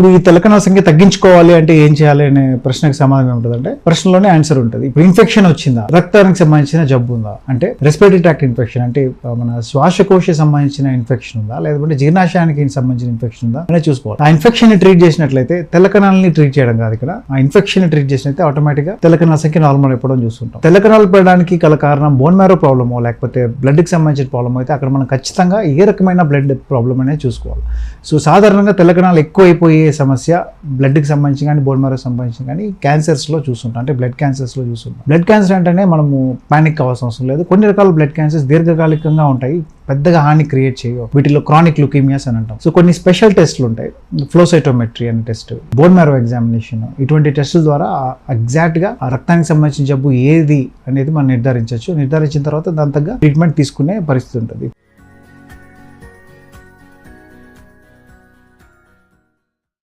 ఇప్పుడు ఈ తెలకనాల సంఖ్య తగ్గించుకోవాలి అంటే ఏం చేయాలి అనే ప్రశ్నకు సమాధానం ఏముంటుందంటే ప్రశ్నలోనే ఆన్సర్ ఉంటుంది. ఇప్పుడు ఇన్ఫెక్షన్ వచ్చిందా? రక్తానికి సంబంధించిన జబ్బు ఉందా? అంటే రెస్పిరేటరీ ట్రాక్ట్ ఇన్ఫెక్షన్ అంటే మన శ్వాసకోశ సంబంధించిన ఇన్ఫెక్షన్ ఉందా? లేకపోతే జీర్ణాశయానికి సంబంధించిన ఇన్ఫెక్షన్ ఉందా? అనేది చూసుకోవాలి. ఆ ఇన్ఫెక్షన్ని ట్రీట్ చేసినట్లయితే తెల్లకణాలని ట్రీట్ చేయడం కాదు ఇక్కడ. ఆ ఇన్ఫెక్షన్ని ట్రీట్ చేసినట్లయితే ఆటోమేటిక్గా తెలకనాల సంఖ్య నార్మల్ అయిపోవడం చూస్తుంటాం. తెలకనాలు పడడానికి గల కారణం బోన్ మ్యారో ప్రాబ్లమో లేకపోతే బ్లడ్కి సంబంధించిన ప్రాబ్లమ్ అయితే అక్కడ మనం ఖచ్చితంగా ఏ రకమైన బ్లడ్ ప్రాబ్లం అనేది చూసుకోవాలి. సో సాధారణంగా తెలకనాలు ఎక్కువ అయిపోయి సమస్య బ్లడ్కి కి సంబంధించి కానీ బోన్ మ్యారో సంబంధించి కానీ క్యాన్సర్స్లో చూస్తుంటాం. అంటే బ్లడ్ క్యాన్సర్స్లో చూస్తుంటాం. బ్లడ్ క్యాన్సర్ అంటేనే మనము పానిక్ కావాల్సిన అవసరం లేదు. కొన్ని రకాల బ్లడ్ క్యాన్సర్స్ దీర్ఘకాలికంగా ఉంటాయి. పెద్దగా హాని క్రియేట్ చేయవు. వీటిలో క్రానిక్ లుకీమియాస్ అని అంటాం. సో కొన్ని స్పెషల్ టెస్ట్లు ఉంటాయి. ఫ్లోసైటోమెట్రీ అనే టెస్ట్ బోన్ మ్యారో ఎగ్జామినేషన్ ఇటువంటి టెస్టుల ద్వారా ఎగ్జాక్ట్గా ఆ రక్తానికి సంబంధించిన జబ్బు ఏది అనేది మనం నిర్ధారించవచ్చు. నిర్ధారించిన తర్వాత దాని తగ్గ ట్రీట్మెంట్ తీసుకునే పరిస్థితి ఉంటుంది.